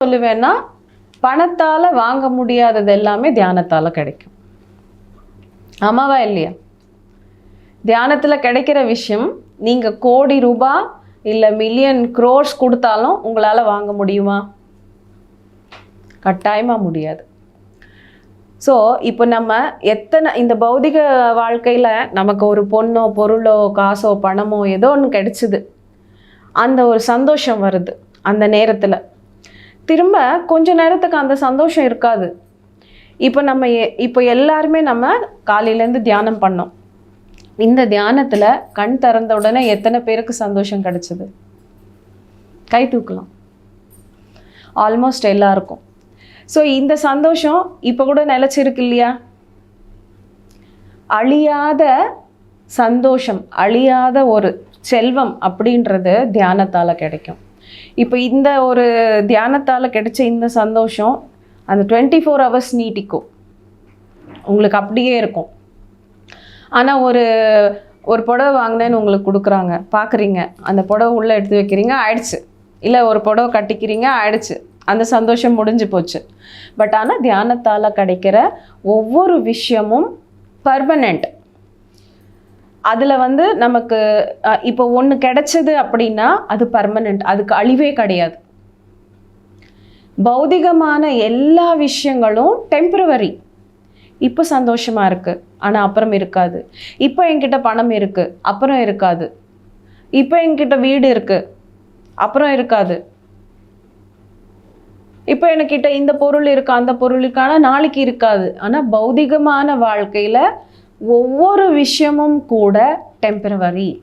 சொல்லுவேன்னா பணத்தால் வாங்க முடியாதது எல்லாமே தியானத்தால் கிடைக்கும். ஆமாவா இல்லையா? தியானத்தில் கிடைக்கிற விஷயம் நீங்கள் கோடி ரூபாய் இல்லை மில்லியன் க்ரோர்ஸ் கொடுத்தாலும் உங்களால் வாங்க முடியுமா? கட்டாயமாக முடியாது. ஸோ இப்போ நம்ம எத்தனை இந்த பௌதிக வாழ்க்கையில் நமக்கு ஒரு பொண்ணோ பொருளோ காசோ பணமோ ஏதோ ஒன்று கிடைச்சிது. அந்த ஒரு சந்தோஷம் வருது அந்த நேரத்தில். திரும்ப கொஞ்ச நேரத்துக்கு அந்த சந்தோஷம் இருக்காது. இப்போ நம்ம எ- இப்போ எல்லாருமே நம்ம காலையிலேருந்து தியானம் பண்ணோம். இந்த தியானத்தில் கண் திறந்த உடனே எத்தனை பேருக்கு சந்தோஷம் கிடைச்சது? கை தூக்கலாம். ஆல்மோஸ்ட் எல்லாருக்கும். ஸோ இந்த சந்தோஷம் இப்போ கூட நிலச்சிருக்கு இல்லையா? அழியாத சந்தோஷம் அழியாத ஒரு செல்வம் அப்படின்றது தியானத்தால் கிடைக்கும். இப்போ இந்த ஒரு தியானத்தால் கிடைச்ச இந்த சந்தோஷம் அந்த டுவெண்ட்டி ஃபோர் ஹவர்ஸ் நீட்டிக்கும். உங்களுக்கு அப்படியே இருக்கும். ஆனால் ஒரு ஒரு புடவை வாங்கினேன்னு உங்களுக்கு கொடுக்குறாங்க. பார்க்குறீங்க அந்த புடவை உள்ளே எடுத்து வைக்கிறீங்க ஆயிடுச்சு. இல்லை ஒரு புடவை கட்டிக்கிறீங்க ஆயிடுச்சு. அந்த சந்தோஷம் முடிஞ்சு போச்சு. பட் ஆனால் தியானத்தால் கிடைக்கிற ஒவ்வொரு விஷயமும் பர்மனெண்ட் அதில் வந்து நமக்கு இப்போ ஒன்று கிடைச்சது அப்படின்னா அது பர்மனெண்ட் அதுக்கு அழிவே கிடையாது. பௌதிகமான எல்லா விஷயங்களும் டெம்பரவரி இப்போ சந்தோஷமாக இருக்குது ஆனால் அப்புறம் இருக்காது. இப்போ என்கிட்ட பணம் இருக்குது அப்புறம் இருக்காது. இப்போ என்கிட்ட வீடு இருக்குது அப்புறம் இருக்காது. இப்போ என்கிட்ட இந்த பொருள் இருக்கு அந்த பொருள் நாளைக்கு இருக்காது. ஆனால் பௌதிகமான வாழ்க்கையில் ஒவ்வொரு விஷயமும் கூட டெம்பரவரி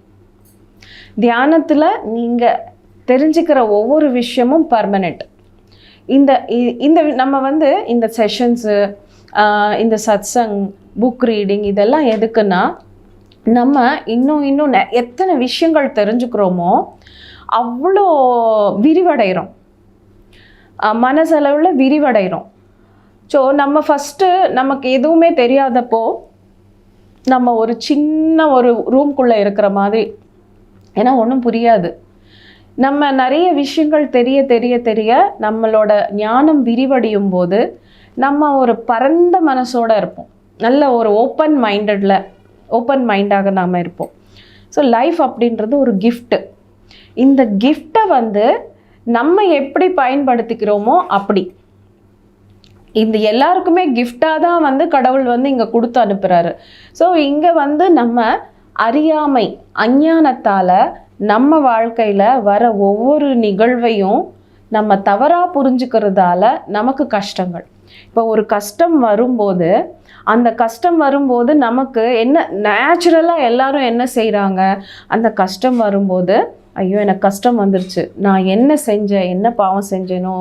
தியானத்தில் நீங்கள் தெரிஞ்சுக்கிற ஒவ்வொரு விஷயமும் பர்மனெண்ட் இந்த இ- இந்த நம்ம வந்து இந்த செஷன்ஸு இந்த சத்சங் புக் ரீடிங் இதெல்லாம் எதுக்குன்னா நம்ம இன்னும் இன்னும் நெ- எத்தனை விஷயங்கள் தெரிஞ்சுக்கிறோமோ அவ்வளோ விரிவடைகிறோம். மனசளவில் விரிவடைகிறோம். ஸோ நம்ம ஃபஸ்ட்டு நமக்கு எதுவுமே தெரியாதப்போ நம்ம ஒரு சின்ன ஒரு ரூம்குள்ளே இருக்கிற மாதிரி. ஏன்னா ஒன்றும் புரியாது. நம்ம நிறைய விஷயங்கள் தெரிய தெரிய தெரிய நம்மளோட ஞானம் விரிவடையும் போது நம்ம ஒரு பரந்த மனசோட இருப்போம். நல்ல ஒரு ஓப்பன் மைண்டடில் ஓப்பன் மைண்டாக நாம் இருப்போம். ஸோ லைஃப் அப்படின்றது ஒரு கிஃப்ட்டு இந்த கிஃப்டை வந்து நம்ம எப்படி பயன்படுத்திக்கிறோமோ அப்படி. இந்த எல்லாருக்குமே கிஃப்டாக தான் வந்து கடவுள் வந்து இங்கே கொடுத்து அனுப்புகிறாரு ஸோ இங்கே வந்து நம்ம அறியாமை அஞ்ஞானத்தால் நம்ம வாழ்க்கையில் வர ஒவ்வொரு நிகழ்வையும் நம்ம தவறாக புரிஞ்சுக்கிறதால நமக்கு கஷ்டங்கள். இப்போ ஒரு கஷ்டம் வரும்போது அந்த கஷ்டம் வரும்போது நமக்கு என்ன நேச்சுரலாக எல்லாரும் என்ன செய்கிறாங்க அந்த கஷ்டம் வரும்போது ஐயோ எனக்கு கஷ்டம் வந்துருச்சு. நான் என்ன செஞ்சேன்? என்ன பாவம் செஞ்சேனோ?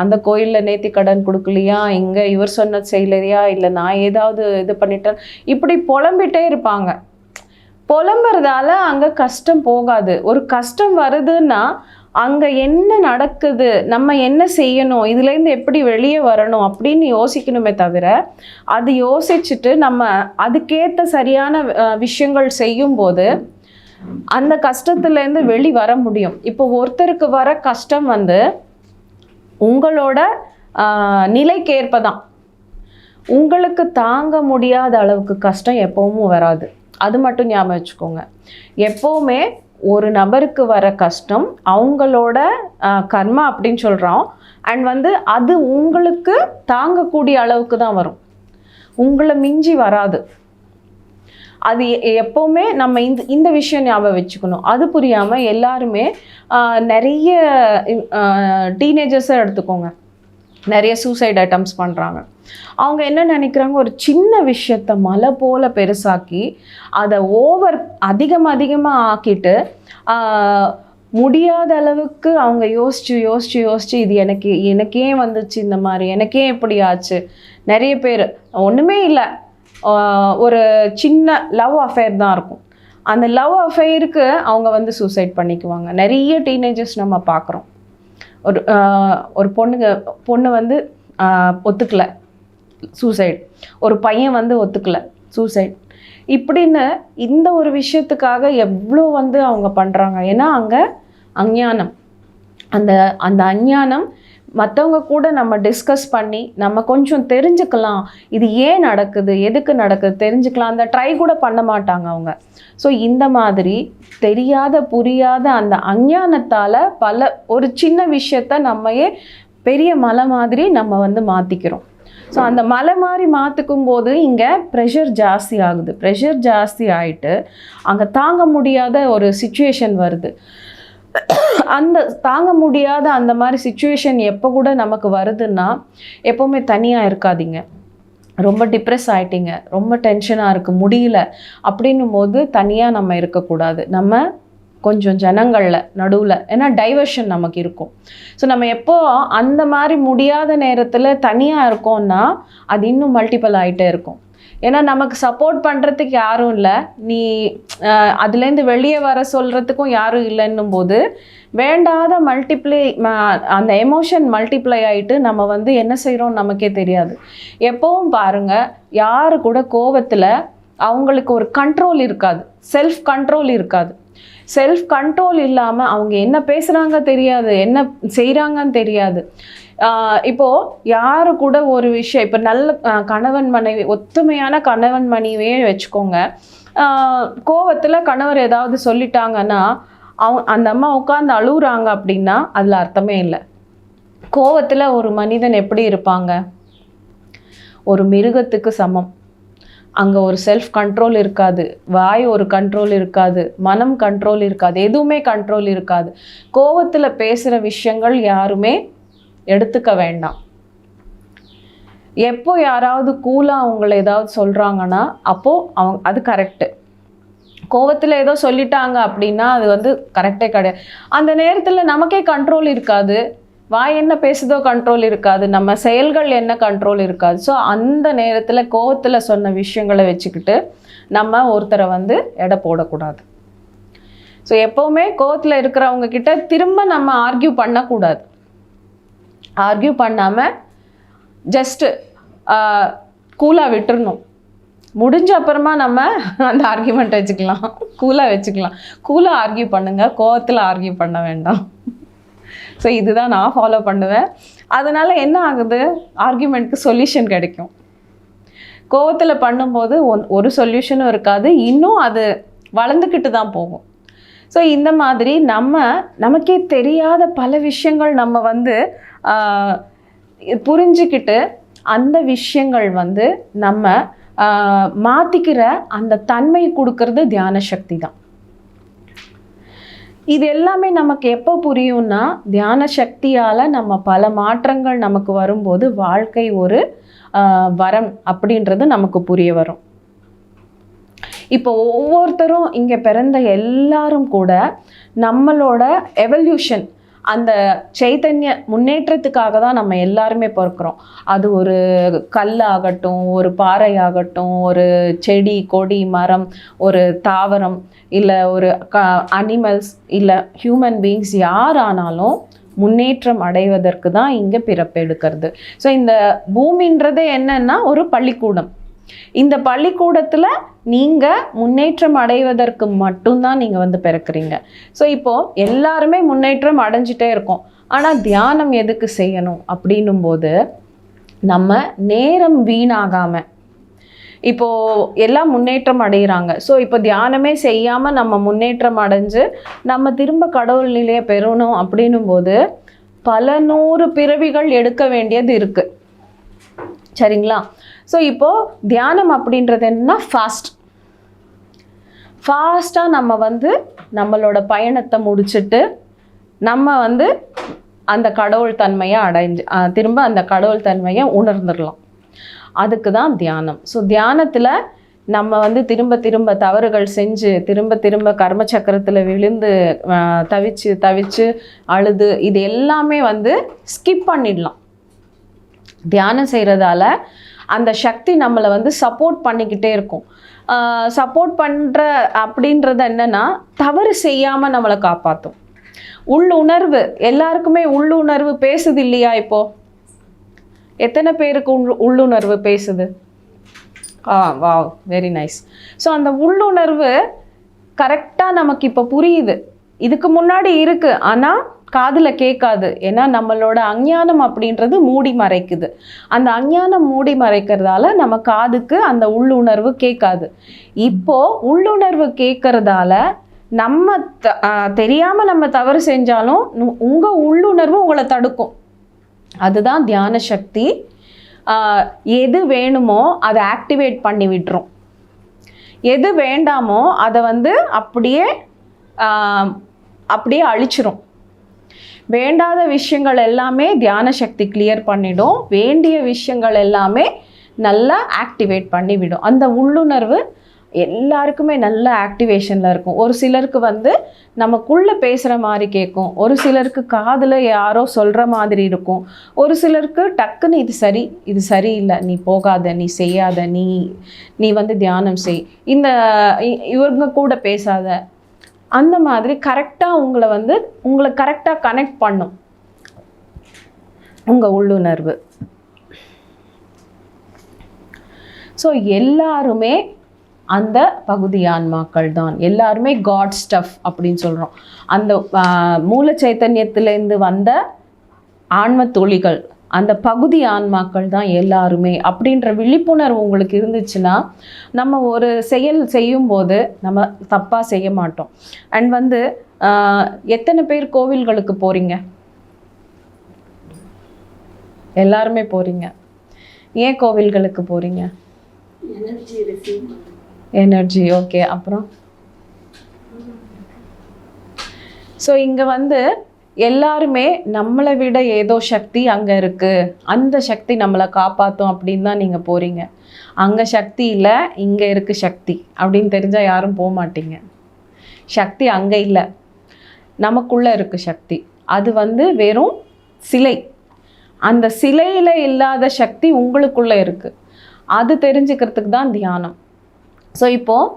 அந்த கோயிலில் நேத்தி கடன் கொடுக்கலையா? இங்கே இவர் சொன்னது செய்யலையா? இல்லை நான் ஏதாவது இது பண்ணிட்டேன் இப்படி புலம்பிட்டே இருப்பாங்க. புலம்புறதால அங்கே கஷ்டம் போகாது. ஒரு கஷ்டம் வருதுன்னா அங்கே என்ன நடக்குது? நம்ம என்ன செய்யணும்? இதுலேருந்து எப்படி வெளியே வரணும்? அப்படின்னு யோசிக்கணுமே தவிர அது யோசிச்சுட்டு நம்ம அதுக்கேற்ற சரியான விஷயங்கள் செய்யும்போது அந்த கஷ்டத்துலேருந்து வெளி வர முடியும். இப்போ ஒருத்தருக்கு வர கஷ்டம் வந்து உங்களோட நிலைக்கேற்ப தான் உங்களுக்கு தாங்க முடியாத அளவுக்கு கஷ்டம் எப்பவும் வராது. அது மட்டும் ஞாபகம் வச்சுக்கோங்க. எப்போவுமே ஒரு நபருக்கு வர கஷ்டம் அவங்களோட கர்மா அப்படின்னு சொல்கிறோம் அண்ட் வந்து அது உங்களுக்கு தாங்கக்கூடிய அளவுக்கு தான் வரும். உங்களை மிஞ்சி வராது. அது எ- எப்போவுமே நம்ம இந்த இந்த விஷயம் ஞாபகம் வச்சுக்கணும். அது புரியாமல் எல்லாருமே நிறைய டீனேஜர்ஸை எடுத்துக்கோங்க. நிறைய சூசைட் அட்டம்ஸ் பண்ணுறாங்க அவங்க என்ன நினைக்கிறாங்க? ஒரு சின்ன விஷயத்த மலை போல் பெருசாக்கி அதை ஓவர் அதிகம் அதிகமாக ஆக்கிட்டு முடியாத அளவுக்கு அவங்க யோசிச்சு யோசிச்சு யோசிச்சு இது எனக்கு எனக்கே வந்துச்சு இந்த மாதிரி எனக்கே எப்படி ஆச்சு. நிறைய பேர். ஒன்றுமே இல்லை. ஒரு சின்ன லவ் அஃபேர் தான் இருக்கும். அந்த லவ் அஃபேருக்கு அவங்க வந்து சூசைட் பண்ணிக்குவாங்க. நிறைய டீனேஜர்ஸ் நம்ம பார்க்குறோம் ஒரு ஒரு பொண்ணுங்க பொண்ணு வந்து ஒத்துக்கலை ஒத்துக்கல. சூசைட் ஒரு பையன் வந்து ஒத்துக்கல. சூசைட் இப்படின்னு இந்த ஒரு விஷயத்துக்காக எவ்வளோ வந்து அவங்க பண்ணுறாங்க ஏன்னா அங்கே அஞ்ஞானம். அந்த அந்த அஞ்ஞானம் மற்றவங்க கூட நம்ம டிஸ்கஸ் பண்ணி நம்ம கொஞ்சம் தெரிஞ்சுக்கலாம். இது ஏன் நடக்குது? எதுக்கு நடக்குது? தெரிஞ்சுக்கலாம். அந்த ட்ரை கூட பண்ண மாட்டாங்க அவங்க. ஸோ இந்த மாதிரி தெரியாத புரியாத அந்த அஞ்ஞானத்தால் பல ஒரு சின்ன விஷயத்த நம்மையே பெரிய மலை மாதிரி நம்ம வந்து மாற்றிக்கிறோம் ஸோ அந்த மலை மாதிரி மாற்றிக்கும் போது இங்கே ப்ரெஷர் ஜாஸ்தி ஆகுது. ப்ரெஷர் ஜாஸ்தி ஆகிட்டு அங்கே தாங்க முடியாத ஒரு சுச்சுவேஷன் வருது. அந்த தாங்க முடியாத அந்த மாதிரி சுச்சுவேஷன் எப்போ கூட நமக்கு வருதுன்னா எப்போவுமே தனியாக இருக்காதீங்க. ரொம்ப டிப்ரெஸ் ஆகிட்டீங்க ரொம்ப டென்ஷனாக இருக்குது முடியல. அப்படின்னும் போது தனியாக நம்ம இருக்கக்கூடாது. நம்ம கொஞ்சம் ஜனங்களில் நடுவில் ஏன்னா டைவர்ஷன் நமக்கு இருக்கும். ஸோ நம்ம எப்போ அந்த மாதிரி முடியாத நேரத்தில் தனியாக இருக்கோம்னா அது இன்னும் மல்டிபிள் ஆகிட்டே இருக்கும். ஏன்னா நமக்கு சப்போர்ட் பண்ணுறதுக்கு யாரும் இல்லை. நீ அதுலேருந்து வெளியே வர சொல்கிறதுக்கும் யாரும் இல்லைன்னும் போது வேண்டாத மல்டிப்ளை அந்த எமோஷன் மல்டிப்ளை ஆகிட்டு நம்ம வந்து என்ன செய்கிறோம் நமக்கே தெரியாது. எப்போவும் பாருங்கள் யாரு கூட கோவத்தில் அவங்களுக்கு ஒரு கண்ட்ரோல் இருக்காது. செல்ஃப் கண்ட்ரோல் இருக்காது. செல்ஃப் கண்ட்ரோல் இல்லாமல் அவங்க என்ன பேசுகிறாங்க தெரியாது என்ன செய்கிறாங்கன்னு தெரியாது. இப்போது யார் யாரு கூட ஒரு விஷயம் இப்போ நல்ல கணவன் மனைவி ஒத்துமையான கணவன் மனைவியே வச்சுக்கோங்க. கோவத்தில் கணவர் ஏதாவது சொல்லிட்டாங்கன்னா அவங்க அந்த அம்மா உட்காந்து அழுகுறாங்க அப்படின்னா அதில் அர்த்தமே இல்லை. கோவத்தில் ஒரு மனிதன் எப்படி இருப்பாங்க? ஒரு மிருகத்துக்கு சமம். அங்கே ஒரு செல்ஃப் கண்ட்ரோல் இருக்காது. வாய் ஒரு கண்ட்ரோல் இருக்காது. மனம் கண்ட்ரோல் இருக்காது. எதுவுமே கண்ட்ரோல் இருக்காது. கோவத்தில் பேசுகிற விஷயங்கள் யாருமே எடுத்துக்க வேண்டாம். எப்போ யாராவது கூலாக அவங்கள ஏதாவது சொல்கிறாங்கன்னா அப்போது அவங்க அது கரெக்டு கோவத்தில் ஏதோ சொல்லிட்டாங்க அப்படின்னா அது வந்து கரெக்டே கிடையாது. அந்த நேரத்தில் நமக்கே கண்ட்ரோல் இருக்காது. வாய் என்ன பேசுதோ கண்ட்ரோல் இருக்காது. நம்ம செயல்கள் என்ன கண்ட்ரோல் இருக்காது. ஸோ அந்த நேரத்தில் கோவத்தில் சொன்ன விஷயங்களை வச்சுக்கிட்டு நம்ம ஒருத்தரை வந்து எடை போடக்கூடாது. ஸோ எப்போவுமே கோவத்தில் இருக்கிறவங்க கிட்ட திரும்ப நம்ம ஆர்கியூ பண்ணக்கூடாது. ஆர்கியூ பண்ணாமல் ஜஸ்ட்டு கூலாக விட்டுறணும். முடிஞ்ச அப்புறமா நம்ம அந்த ஆர்கியூமெண்ட் வச்சுக்கலாம். கூலாக வச்சுக்கலாம். கூலாக ஆர்கியூ பண்ணுங்கள் கோவத்தில் ஆர்கியூ பண்ண வேண்டாம். ஸோ இதுதான் நான் ஃபாலோ பண்ணுவேன். அதனால் என்ன ஆகுது? ஆர்கியூமெண்ட்க்கு சொல்யூஷன் கிடைக்கும். கோவத்தில் பண்ணும்போது ஒன்- ஒரு சொல்யூஷனும் இருக்காது. இன்னும் அது வளர்ந்துக்கிட்டு தான் போகும். ஸோ இந்த மாதிரி நம்ம நமக்கே தெரியாத பல விஷயங்கள் நம்ம வந்து புரிஞ்சுக்கிட்டு அந்த விஷயங்கள் வந்து நம்ம மாற்றிக்கிற அந்த தன்மை கொடுக்கறது தியான சக்தி தான். இது எல்லாமே நமக்கு எப்போ புரியும்னா தியான சக்தியால் நம்ம பல மாற்றங்கள் நமக்கு வரும்போது வாழ்க்கை ஒரு வரம் அப்படின்றது நமக்கு புரிய வரும். இப்போ ஒவ்வொருத்தரும் இங்கே பிறந்த எல்லாரும் கூட நம்மளோட எவல்யூஷன் அந்த சைத்தன்ய முன்னேற்றத்துக்காக தான் நம்ம எல்லாருமே பிறக்கிறோம். அது ஒரு கல் ஆகட்டும் ஒரு பாறை ஆகட்டும் ஒரு செடி கொடி மரம் ஒரு தாவரம் இல்லை ஒரு க அனிமல்ஸ் இல்லை ஹியூமன் பீயிங்ஸ் யார் ஆனாலும் முன்னேற்றம் அடைவதற்கு தான் இங்கே பிறப்பெடுக்கிறது ஸோ இந்த பூமின்றது என்னன்னா ஒரு பள்ளிக்கூடம். இந்த பள்ளிக்கூடத்தில் நீங்கள் முன்னேற்றம் அடைவதற்கு மட்டும்தான் நீங்கள் வந்து பிறக்கிறீங்க. ஸோ இப்போது எல்லாருமே முன்னேற்றம் அடைஞ்சிட்டே இருக்கோம். ஆனால் தியானம் எதுக்கு செய்யணும் அப்படின்னும் போது நம்ம நேரம் வீணாகாமல் இப்போ எல்லாம் முன்னேற்றம் அடைகிறாங்க ஸோ இப்போ தியானமே செய்யாமல் நம்ம முன்னேற்றம் அடைஞ்சு நம்ம திரும்ப கடவுள் நிலையை பெறணும் அப்படின்னும் போது பல நூறு பிறவிகள் எடுக்க வேண்டியது இருக்குது சரிங்களா? ஸோ இப்போது தியானம் அப்படின்றது என்னன்னா ஃபாஸ்ட் ஃபாஸ்ட்டாக நம்ம வந்து நம்மளோட பயணத்தை முடிச்சுட்டு நம்ம வந்து அந்த கடவுள் தன்மையை அடைஞ்சு திரும்ப அந்த கடவுள் தன்மையை உணர்ந்துடலாம். அதுக்கு தான் தியானம். ஸோ தியானத்தில் நம்ம வந்து திரும்ப திரும்ப தவறுகள் செஞ்சு திரும்ப திரும்ப கர்ம சக்கரத்தில் விழுந்து தவிச்சு தவிச்சு அழுது இது எல்லாமே வந்து ஸ்கிப் பண்ணிடலாம். தியானம் செய்கிறதால அந்த சக்தி நம்மளை வந்து சப்போர்ட் பண்ணிக்கிட்டே இருக்கும். சப்போர்ட் பண்ணுற அப்படின்றது என்னென்னா தவறு செய்யாமல் நம்மளை காப்பாற்றும் உள்ளுணர்வு எல்லாருக்குமே உள்ளுணர்வு பேசுது இல்லையா இப்போ? எத்தனை பேருக்கு உள் உள்ளுணர்வு பேசுது? Ah wow very nice so அந்த உள்ளுணர்வு கரெக்டாக நமக்கு இப்போ புரியுது. இதுக்கு முன்னாடி இருக்குது ஆனால் காதில் கேட்காது. ஏன்னா நம்மளோட அஞ்ஞானம் அப்படின்றது மூடி மறைக்குது. அந்த அஞ்ஞானம் மூடி மறைக்கிறதால நம்ம காதுக்கு அந்த உள்ளுணர்வு கேட்காது. இப்போ உள்ளுணர்வு கேட்கறதால நம்ம த தெரியாமல் நம்ம தவறு செஞ்சாலும் உங்கள் உள்ளுணர்வு உங்களை தடுக்கும். அதுதான் தியான சக்தி. எது வேணுமோ அதை ஆக்டிவேட் பண்ணி விட்டுரும். எது வேண்டாமோ அதை வந்து அப்படியே அப்படியே அழிச்சிரும். வேண்டாத விஷயங்கள் எல்லாமே தியான சக்தி கிளியர் பண்ணிடும். வேண்டிய விஷயங்கள் எல்லாமே நல்லா ஆக்டிவேட் பண்ணிவிடும். அந்த உள்ளுணர்வு எல்லாருக்குமே நல்ல ஆக்டிவேஷனில் இருக்கும். ஒரு சிலருக்கு வந்து நமக்குள்ளே பேசுகிற மாதிரி கேட்கும் ஒரு சிலருக்கு காதில் யாரோ சொல்கிற மாதிரி இருக்கும். ஒரு சிலருக்கு டக்குன்னு இது சரி இது சரியில்லை. நீ போகாத நீ செய்யாத நீ நீ வந்து தியானம் செய். இந்த இ- இவங்க கூட பேசாத அந்த மாதிரி கரெக்டாக உங்களை வந்து உங்களை கரெக்டாக கனெக்ட் பண்ணும். உங்கள் உள்ளுணர்வு. ஸோ எல்லாருமே அந்த பகுதி ஆன்மாக்கள் தான். எல்லாருமே காட் ஸ்டஃப் அப்படின்னு சொல்கிறோம் அந்த மூல சைத்தன்யத்திலேருந்து வந்த ஆன்ம துளிகள் அந்த பகுதி ஆன்மாக்கள் தான் எல்லாருமே அப்படின்ற விழிப்புணர்வு உங்களுக்கு இருந்துச்சுன்னா நம்ம ஒரு செயல் செய்யும்போது நம்ம தப்பாக செய்ய மாட்டோம். அண்ட் வந்து எத்தனை பேர் கோவில்களுக்கு போகிறீங்க எல்லாருமே போகிறீங்க ஏன் கோவில்களுக்கு போகிறீங்க எனர்ஜி ஓகே அப்புறம்? ஸோ இங்கே வந்து எல்லாருமே நம்மளை விட ஏதோ சக்தி அங்கே இருக்குது அந்த சக்தி நம்மளை காப்பாற்றும் அப்படின்னு தான் நீங்கள் போகிறீங்க அங்கே சக்தி இல்லை இங்கே இருக்குது சக்தி. அப்படின்னு தெரிஞ்சால் யாரும் போக மாட்டீங்க. சக்தி அங்கே இல்லை. நமக்குள்ளே இருக்குது சக்தி. அது வந்து வெறும் சிலை. அந்த சிலையில் இல்லாத சக்தி உங்களுக்குள்ளே இருக்குது அது தெரிஞ்சுக்கிறதுக்கு தான் தியானம். ஸோ இப்போது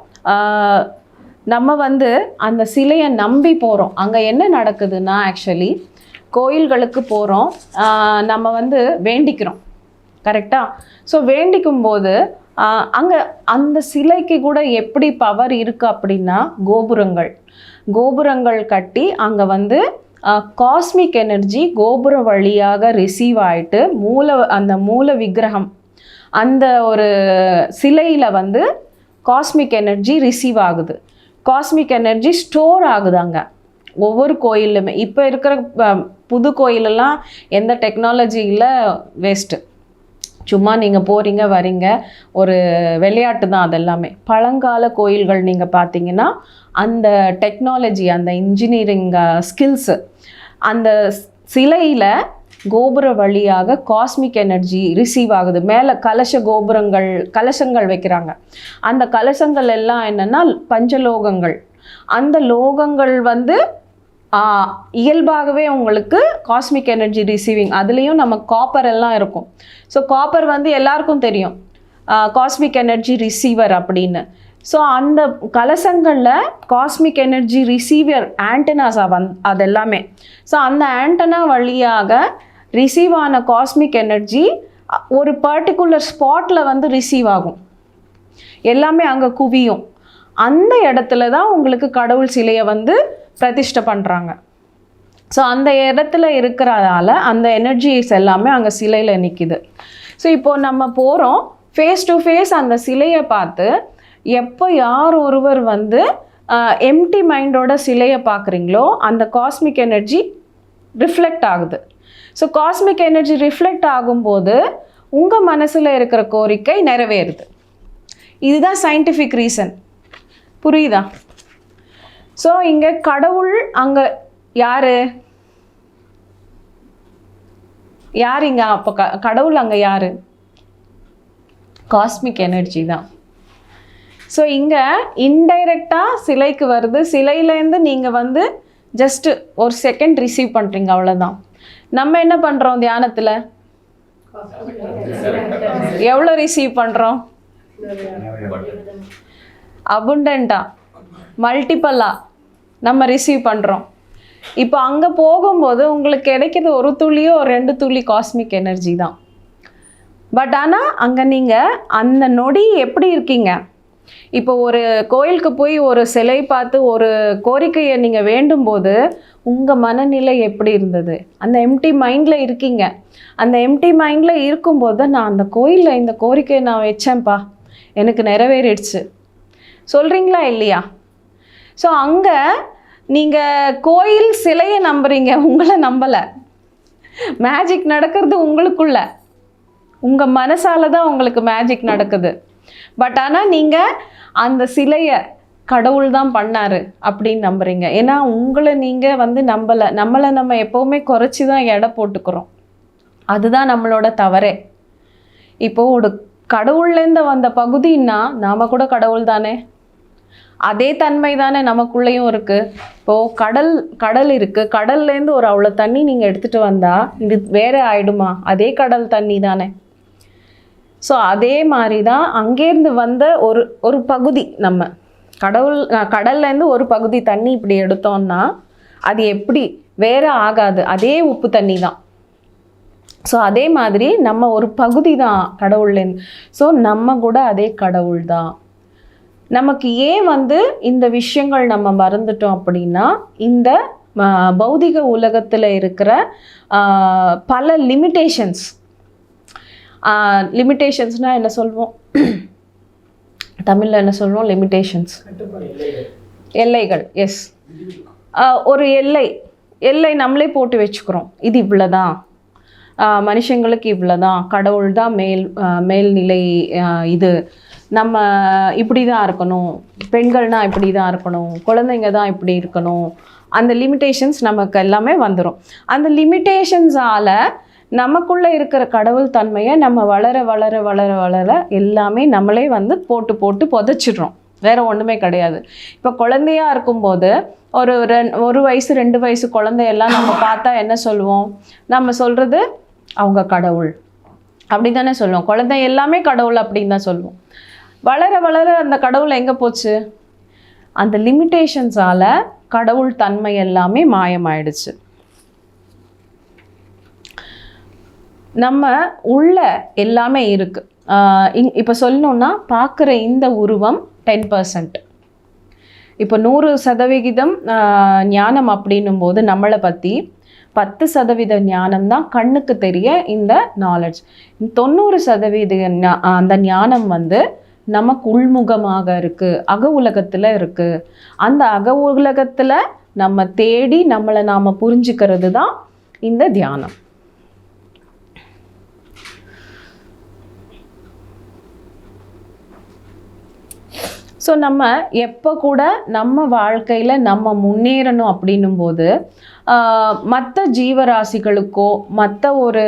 நம்ம வந்து அந்த சிலையை நம்பி போகிறோம் அங்கே என்ன நடக்குதுன்னா ஆக்சுவலி கோயில்களுக்கு போகிறோம் நம்ம வந்து வேண்டிக்கிறோம். கரெக்டாக ஸோ வேண்டிக்கும் போது அங்கே அந்த சிலைக்கு கூட எப்படி பவர் இருக்குது அப்படின்னா கோபுரங்கள். கோபுரங்கள் கட்டி அங்கே வந்து காஸ்மிக் எனர்ஜி கோபுர வழியாக ரிசீவ் ஆயிட்டு மூல அந்த மூல விக்கிரகம் அந்த ஒரு சிலையில் வந்து காஸ்மிக் எனர்ஜி ரிசீவ் ஆகுது. காஸ்மிக் எனர்ஜி ஸ்டோர் ஆகுதாங்க. ஒவ்வொரு கோயிலுமே. இப்போ இருக்கிற புது கோயிலெல்லாம் எந்த டெக்னாலஜியில் வேஸ்ட்டு சும்மா நீங்கள் போகிறீங்க வரீங்க. ஒரு விளையாட்டு தான் அதெல்லாமே. பழங்கால கோயில்கள் நீங்கள் பார்த்தீங்கன்னா அந்த டெக்னாலஜி அந்த இன்ஜினியரிங் ஸ்கில்ஸு அந்த சிலையில் கோபுர வழியாக காஸ்மிக் எனர்ஜி ரிசீவ் ஆகுது. மேலே கலச கோபுரங்கள் கலசங்கள் வைக்கிறாங்க. அந்த கலசங்கள் எல்லாம் என்னென்னா பஞ்சலோகங்கள். அந்த லோகங்கள் வந்து இயல்பாகவே உங்களுக்கு காஸ்மிக் எனர்ஜி ரிசீவிங் அதுலேயும் நம்ம காப்பர் எல்லாம் இருக்கும். ஸோ காப்பர் வந்து எல்லாருக்கும் தெரியும். காஸ்மிக் எனர்ஜி ரிசீவர் அப்படின்னு. ஸோ அந்த கலசங்களில் காஸ்மிக் எனர்ஜி ரிசீவர் ஆண்டனாஸா வந் அது எல்லாமே ஸோ அந்த ஆண்டனா வழியாக ரிசீவ் ஆன காஸ்மிக் எனர்ஜி ஒரு பர்டிகுலர் ஸ்பாட்டில் வந்து ரிசீவ் ஆகும். எல்லாமே அங்கே குவியும். அந்த இடத்துல தான் உங்களுக்கு கடவுள் சிலையை வந்து பிரதிஷ்டை பண்ணுறாங்க ஸோ அந்த இடத்துல இருக்கிறதால அந்த எனர்ஜிஸ் எல்லாமே அங்கே சிலையில் நிற்கிது ஸோ இப்போது நம்ம போகிறோம் ஃபேஸ் டு ஃபேஸ் அந்த சிலையை பார்த்து எப்போ யார் ஒருவர் வந்து எம்டி மைண்டோட சிலையை பார்க்குறீங்களோ அந்த காஸ்மிக் எனர்ஜி ரிஃப்ளெக்ட் ஆகுது. ஸோ காஸ்மிக் எனர்ஜி ரிஃப்ளெக்ட் ஆகும்போது உங்கள் மனசில் இருக்கிற கோரிக்கை நிறைவேறுது. இதுதான் சயின்டிஃபிக் ரீசன் புரியுதா? ஸோ இங்கே கடவுள் அங்கே யார்? யார் இங்கே? அப்போ க கடவுள் அங்கே யார்? காஸ்மிக் எனர்ஜி தான். ஸோ இங்கே இன்டைரக்டாக சிலைக்கு வருது. சிலையிலேருந்து நீங்கள் வந்து ஜஸ்ட்டு ஒரு செகண்ட் ரிசீவ் பண்ணுறீங்க அவ்வளோதான் நம்ம என்ன பண்ணுறோம் தியானத்தில்? எவ்வளோ ரிசீவ் பண்ணுறோம் அபுண்டண்ட்டாக மல்டிப்பலாக நம்ம ரிசீவ் பண்ணுறோம் இப்போ அங்கே போகும்போது உங்களுக்கு கிடைக்கிறது ஒரு துளியோ ஒரு ரெண்டு துளி காஸ்மிக் எனர்ஜி தான். பட் ஆனால் அங்கே நீங்கள் அந்த நொடி எப்படி இருக்கீங்க? இப்போ ஒரு கோயிலுக்கு போய் ஒரு சிலை பார்த்து ஒரு கோரிக்கையை நீங்கள் வேண்டும் போது உங்கள் மனநிலை எப்படி இருந்தது? அந்த எம்டி மைண்டில் இருக்கீங்க. அந்த எம்டி மைண்டில் இருக்கும்போது நான் அந்த கோயிலில் இந்த கோரிக்கையை நான் வச்சேன்ப்பா. எனக்கு நிறைவேறிடுச்சு. சொல்கிறீங்களா இல்லையா? ஸோ அங்கே நீங்கள் கோயில் சிலையை நம்புறீங்க. உங்களை நம்பலை. மேஜிக் நடக்கிறது உங்களுக்குள்ள. உங்கள் மனசால தான் உங்களுக்கு மேஜிக் நடக்குது. பட் ஆனால் நீங்கள் அந்த சிலையை கடவுள் தான் பண்ணாரு அப்படின்னு நம்புறீங்க. ஏன்னா உங்களை நீங்கள் வந்து நம்பலை. நம்மளை நம்ம எப்போவுமே குறைச்சி தான் எடை போட்டுக்கிறோம். அதுதான் நம்மளோட தவறே. இப்போது ஒரு கடவுள்லேருந்து வந்த பகுதின்னா நாம் கூட கடவுள் தானே அதே தன்மை தானே நமக்குள்ளேயும் இருக்குது இப்போது கடல் கடல் இருக்குது கடல்லேருந்து ஒரு அவ்வளோ தண்ணி நீங்கள் எடுத்துகிட்டு வந்தால் இது வேறு ஆயிடுமா? அதே கடல் தண்ணி தானே ஸோ அதே மாதிரி தான் அங்கேருந்து வந்த ஒரு ஒரு பகுதி நம்ம. கடவுள் கடல்லேருந்து ஒரு பகுதி தண்ணி இப்படி எடுத்தோம்னா அது எப்படி? வேற ஆகாது. அதே உப்பு தண்ணி தான் ஸோ அதே மாதிரி நம்ம ஒரு பகுதி தான் கடவுள்லேருந்து ஸோ நம்ம கூட அதே கடவுள் தான் நமக்கு ஏன் வந்து இந்த விஷயங்கள் நம்ம மறந்துட்டோம் அப்படின்னா இந்த பௌதிக உலகத்தில் இருக்கிற பல லிமிட்டேஷன்ஸ் லிமிட்டேஷன்ஸ்னால் என்ன சொல்வோம்? தமிழில் என்ன சொல்வோம்? லிமிட்டேஷன்ஸ் எல்லைகள் எஸ் ஒரு எல்லை. எல்லை நம்மளே போட்டு வச்சுக்கிறோம். இது இவ்வளோதான் மனுஷங்களுக்கு இவ்வளோதான் கடவுள் தான் மேல் மேல்நிலை இது. நம்ம இப்படி தான் இருக்கணும். பெண்கள்னால் இப்படி தான் இருக்கணும். குழந்தைங்க தான் இப்படி இருக்கணும். அந்த லிமிட்டேஷன்ஸ் நமக்கு எல்லாமே வந்துடும் அந்த லிமிட்டேஷன்ஸால் நமக்குள்ளே இருக்கிற கடவுள் தன்மையை நம்ம வளர வளர வளர வளர எல்லாமே நம்மளே வந்து போட்டு போட்டு புதைச்சிடுறோம். வேறு ஒன்றுமே கிடையாது. இப்போ குழந்தையா இருக்கும்போது ஒரு ரெண் ஒரு வயசு ரெண்டு வயசு குழந்தையெல்லாம் நம்ம பார்த்தா என்ன சொல்லுவோம்? நம்ம சொல்கிறது அவங்க கடவுள். அப்படி தானே சொல்லுவோம். குழந்தை எல்லாமே கடவுள் அப்படின்னு தான் சொல்லுவோம். வளர வளர அந்த கடவுள் எங்கே போச்சு? அந்த லிமிட்டேஷன்ஸால் கடவுள் தன்மை எல்லாமே மாயமாயிடுச்சு. நம்ம உள்ள எல்லாமே இருக்குது இப்போ சொல்லணும்னா பார்க்குற இந்த உருவம் டென் பர்சன்ட் இப்போ நூறு சதவிகிதம் ஞானம் அப்படின்னும் போது நம்மளை பற்றி பத்து சதவீத ஞானம் தான் கண்ணுக்கு தெரிய இந்த நாலேஜ் தொண்ணூறு சதவீத அந்த ஞானம் வந்து நமக்கு உள்முகமாக இருக்குது அக உலகத்தில் இருக்குது அந்த அக உலகத்தில் நம்ம தேடி நம்மளை நாம் புரிஞ்சுக்கிறது தான் இந்த தியானம். ஸோ நம்ம எப்போ கூட நம்ம வாழ்க்கையில் நம்ம முன்னேறணும் அப்படின்னும் போது மற்ற ஜீவராசிகளுக்கோ மற்ற ஒரு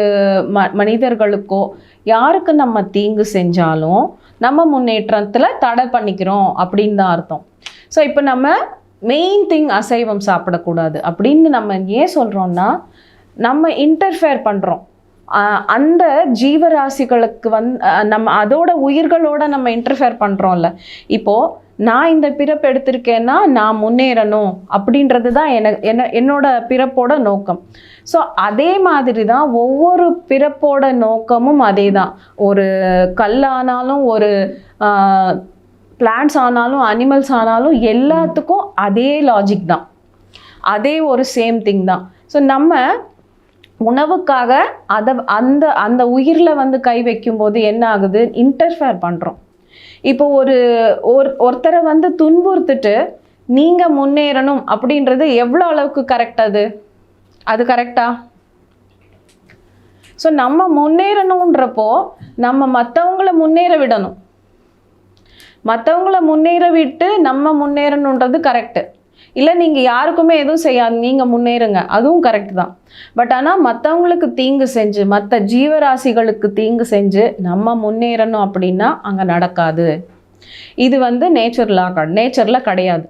ம மனிதர்களுக்கோ யாருக்கு நம்ம தீங்கு செஞ்சாலும் நம்ம முன்னேற்றத்தில் தடை பண்ணிக்கிறோம் அப்படின்னு தான் அர்த்தம். ஸோ இப்போ நம்ம மெயின் திங் அசைவம் சாப்பிடக்கூடாது அப்படின்னு நம்ம ஏன் சொல்கிறோம்னா நம்ம இன்டர்ஃபேர் பண்ணுறோம் அந்த ஜீவராசிகளுக்கு வந் நம்ம அதோட உயிர்களோட நம்ம இன்டர்ஃபேர் பண்ணுறோம்ல இப்போது நான் இந்த பிறப்பு எடுத்திருக்கேன்னா நான் முன்னேறணும் அப்படின்றது தான் என என்ன என்னோட பிறப்போட நோக்கம். ஸோ அதே மாதிரி தான் ஒவ்வொரு பிறப்போட நோக்கமும் அதே தான் ஒரு கல்லானாலும் ஒரு பிளான்ஸ் ஆனாலும் அனிமல்ஸ் ஆனாலும் எல்லாத்துக்கும் அதே லாஜிக் தான். அதே ஒரு சேம் திங் தான். ஸோ நம்ம உணவுக்காக அதை அந்த அந்த உயிரில் வந்து கை வைக்கும்போது என்ன ஆகுது? இன்டர்ஃபேர் பண்ணுறோம் இப்போ ஒரு ஒரு ஒருத்தரை வந்து துன்புறுத்துட்டு நீங்கள் முன்னேறணும் அப்படின்றது எவ்வளோ அளவுக்கு கரெக்ட் அது? அது கரெக்டா ஸோ நம்ம முன்னேறணுன்றப்போ நம்ம மற்றவங்களை முன்னேற விடணும். மற்றவங்கள முன்னேற விட்டு நம்ம முன்னேறணுன்றது கரெக்டு இல்லை நீங்கள் யாருக்குமே எதுவும் செய்யாது நீங்கள் முன்னேறுங்க. அதுவும் கரெக்ட் தான். பட் ஆனால் மற்றவங்களுக்கு தீங்கு செஞ்சு மற்ற ஜீவராசிகளுக்கு தீங்கு செஞ்சு நம்ம முன்னேறணும் அப்படின்னா அங்கே நடக்காது. இது வந்து நேச்சர் லா நேச்சரில் கிடையாது.